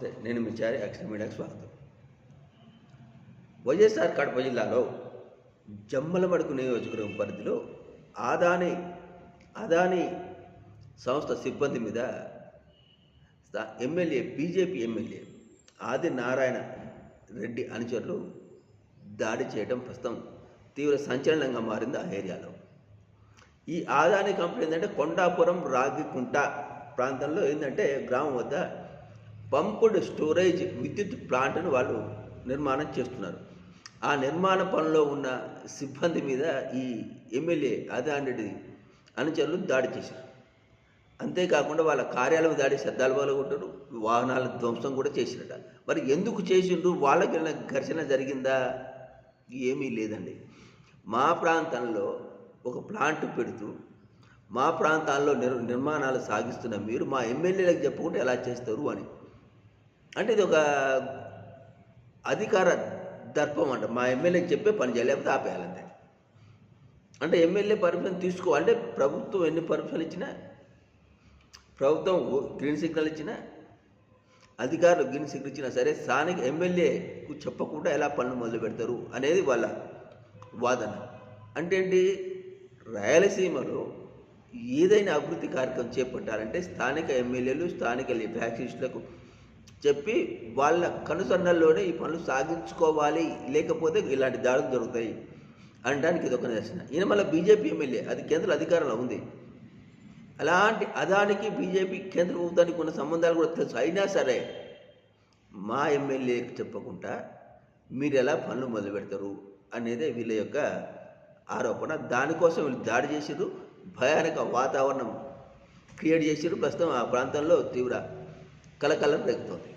నమస్తే నేను మీ చారి అక్షర మీడియాకి స్వాగతం. వైఎస్ఆర్ కడప జిల్లాలో జమ్మలమడుకు నియోజకవర్గం పరిధిలో ఆదాని అదాని సంస్థ సిబ్బంది మీద ఎమ్మెల్యే బీజేపీ ఎమ్మెల్యే ఆది నారాయణ రెడ్డి అనుచరులు దాడి చేయడం ప్రస్తుతం తీవ్ర సంచలనంగా మారింది ఆ ఏరియాలో. ఈ ఆదాని కంపెనీ ఏంటంటే కొండాపురం రాగికుంట ప్రాంతంలో ఏంటంటే గ్రామం వద్ద పంపుడ్ స్టోరేజ్ విద్యుత్ ప్లాంట్ను వాళ్ళు నిర్మాణం చేస్తున్నారు. ఆ నిర్మాణ పనిలో ఉన్న సిబ్బంది మీద ఈ ఎమ్మెల్యే ఆదాని అనుచరులు దాడి చేశారు. అంతేకాకుండా వాళ్ళ కార్యాలయం దాడి శబ్దాలు పాల్గొంటారు వాహనాల ధ్వంసం కూడా చేసినట మరి ఎందుకు చేసిండ్రు? వాళ్ళకి ఘర్షణ జరిగిందా? ఏమీ లేదండి. మా ప్రాంతంలో ఒక ప్లాంట్ పెడుతూ మా ప్రాంతాల్లో నిర్ నిర్మాణాలు సాగిస్తున్న మీరు మా ఎమ్మెల్యేలకు చెప్పకుండా ఎలా చేస్తారు అని. అంటే ఇది ఒక అధికార దర్పం అంట. మా ఎమ్మెల్యేకి చెప్పే పని చేయాలి లేకపోతే ఆపేయాలంతే అంటే ఎమ్మెల్యే పర్మిషన్ తీసుకో అంటే ప్రభుత్వం ఎన్ని పర్మిషన్లు ఇచ్చినా ప్రభుత్వం గ్రీన్ సిగ్నల్ ఇచ్చినా అధికారులు గ్రీన్ సిగ్నల్ ఇచ్చినా సరే స్థానిక ఎమ్మెల్యేకు చెప్పకుండా ఎలా పనులు మొదలు పెడతారు అనేది వాళ్ళ వాదన. అంటే ఏంటి? రాయలసీమలో ఏదైనా అభివృద్ధి కార్యక్రమం చేపట్టాలంటే స్థానిక ఎమ్మెల్యేలు స్థానిక ఫ్యాక్టరీస్లకు చెప్పి వాళ్ళ కనుసన్నల్లోనే ఈ పనులు సాగించుకోవాలి. లేకపోతే ఇలాంటి దాడులు దొరుకుతాయి అనడానికి ఇది ఒక నిరసన ఈయన మళ్ళీ బీజేపీ ఎమ్మెల్యే అది కేంద్ర అధికారంలో ఉంది. అలాంటి అదానికి బీజేపీ కేంద్ర ప్రభుత్వానికి ఉన్న సంబంధాలు కూడా తెలుసు. అయినా సరే మా ఎమ్మెల్యేకి చెప్పకుండా మీరు ఎలా పనులు మొదలు పెడతారు అనేది వీళ్ళ యొక్క ఆరోపణ. దానికోసం వీళ్ళు దాడి చేసిర్రు. భయానక వాతావరణం క్రియేట్ చేసిర్రు. ప్రస్తుతం ఆ ప్రాంతంలో తీవ్ర కలకలం రేగుతోంది.